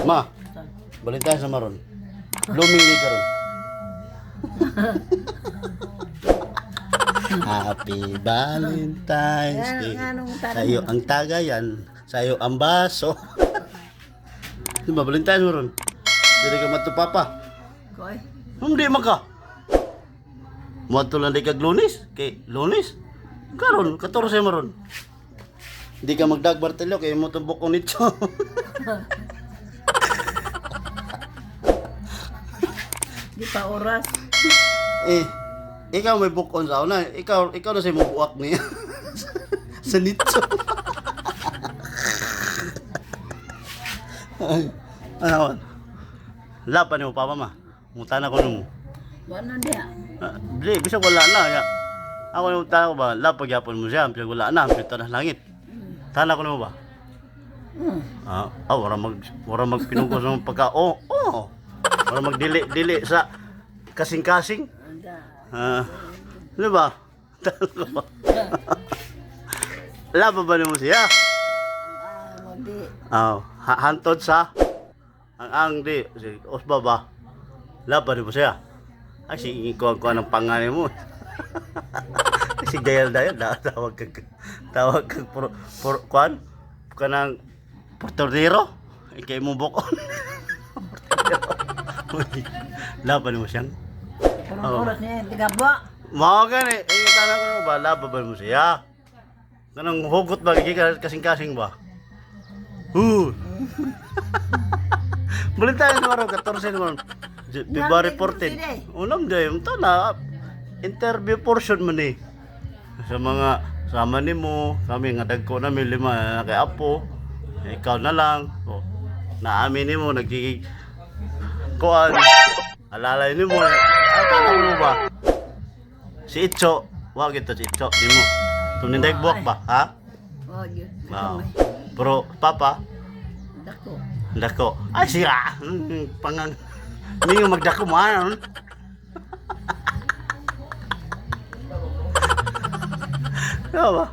Ma, balik tayo sa maron. Blooming day karon. Happy Valentine's Day. Sa iyo ang tagayan, sa iyo ang baso. Di ba, Valentine's maron? Dili ka matupapa. Koy. Hindi man ka. Muadto lang di kag lunes. Kay lunes. Karon, 14 maron. Hindi ka magdag Bartelio kay mo tumbok ko nito. Di pa oras. eh, ikaw may bukon sa una. Ikaw, ikaw na sa mo buwak niya. sa nito. Ay, ano? Lapan ni mo papa ma. Mutan ako nung. Ano niya? Ah, Di, bisa wala na. Ya. Ako yung tao ba, lapag yapon mo siya, bisa wala na, pito na langit. Tana ko na mo ba? Hmm. Ah, ah wala mag wala mag pinungkos ng pagka oh, oh. Wala mag dili dili sa kasing-kasing. Ah, di ba? Laba ba mo siya? Ah, ha- hantod sa ang ang di si Osba ba? Laba mo siya? Ay, si ko ko ng pangalan mo. si Gael dayo da tawag ka tawag ka por por kwan kanang portordero ikay mo bukon. Laban mo siyang. Oo. oras niya. Tiga ba? Mao gani, eh tanong ko ba laba ba mo siya? Kanang hugot ba gigi kasing-kasing ba? Huh. Balik tayo ng araw, 14 naman. February 14. Unang day, ito na, interview portion man eh. Sa mga sama ni mo, kami nga dagko na may lima na kay Apo, ikaw na lang. O, naamin ni mo, nagkikig, kuan, alalay ni mo, na mo ba? Si Itcho, wag ito si Itcho, di mo. Tuminday buwak ba, ha? Wow. Pero, Papa, Dako. Dako. Ay siya. Pangang. Hindi yung magdako mo ano. Ano ba?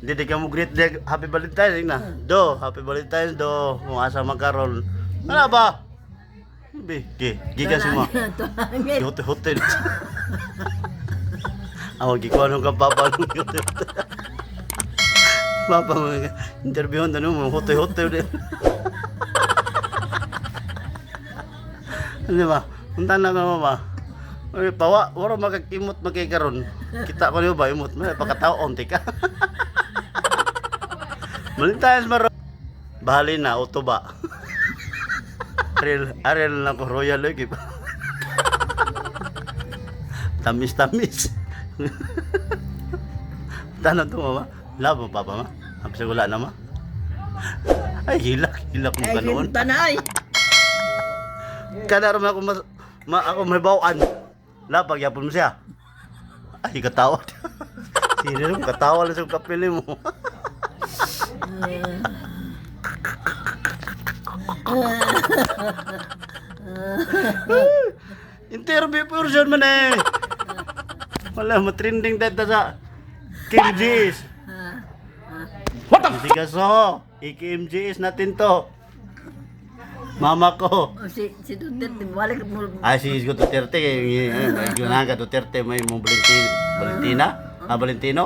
Hindi di ka mo greet day. Happy Valentine's na. Do, Happy Valentine's do. Kung asa magkaroon. Ano ba? Bi, gi, giga si mo. Tuhangin. Hotel. Ako gikuha nung kapapa nung hotel. Papa mo, interviewon na nung hotel hotel din. Ano ba? Punta na ka ba? Ay, pawa, wala magkakimot magkikaroon. Kita ko niyo ba, imot mo, pagkatao, onti ka. Valentine's maro. Bahali na, auto ba? Aril, aril na ko, royal lagi pa. tamis, tamis. Tanong to, mama. Labo, papa, ma. Hampis wala na, ma. Ay, hilak, hilak mo Ay, ka noon. tanay. Kada rin ako mas, ma, ako may bawaan. Lapag, yapon mo siya. Ay, katawa. Sino rin, katawa lang sa kapili mo. Interview person man eh. Wala, matrending dito sa Kim G's. What the Hindi ka so. I-Kim G's natin to. Mama ko. Oh, si si Duterte balik mo. Ay, si Isko Duterte, eh, na ka Duterte, may mong Valentina, Valentina? Ah, Valentino?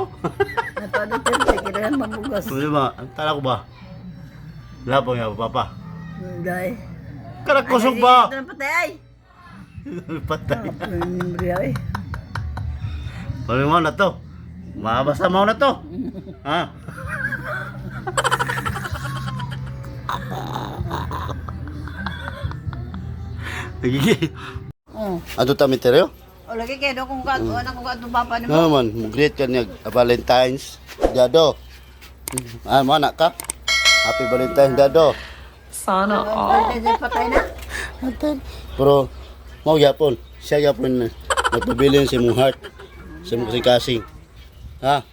Nato Duterte kailangan mabugas. Ano ba? Ang tala ko ba? Wala po nga, papa. Dai. Karakusog ba? Ito patay. Patay. Memori ay. Pwede mo na to. Mabasa mo na to. Ha? Nagigi. Oh. Ano tami teryo? O lagi kay do kung ka anak ko ka papa ni mo. Naman, mag-greet ka niya Valentine's. Dado. Ah, mo anak ka? Happy Valentine's, Dado. Sana all. Ay, patay na. Pero, mau yapon. Siya yapon nagpabilin si mong heart. Si mong kasing-kasing. Ha?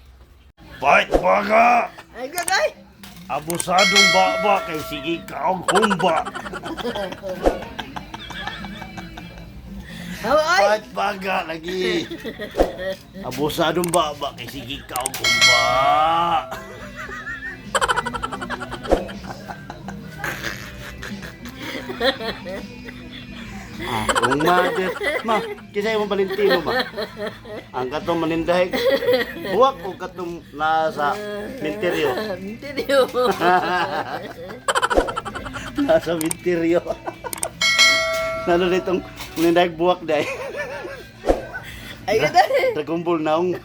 Fight baga! Ay gagay. Abusadong baba kay sige kaong humba. Ay. Fight baga lagi. Abusadong baba kay sige kaong humba. Ah, kung mother. Ma, kisay mo Valentino ba? Ang katong manindahay. Buwak o katong nasa minteryo. Mintirio. nasa minteryo. Nalo ditong manindahay buwak day. Ay, ganda. Tagumbol naong.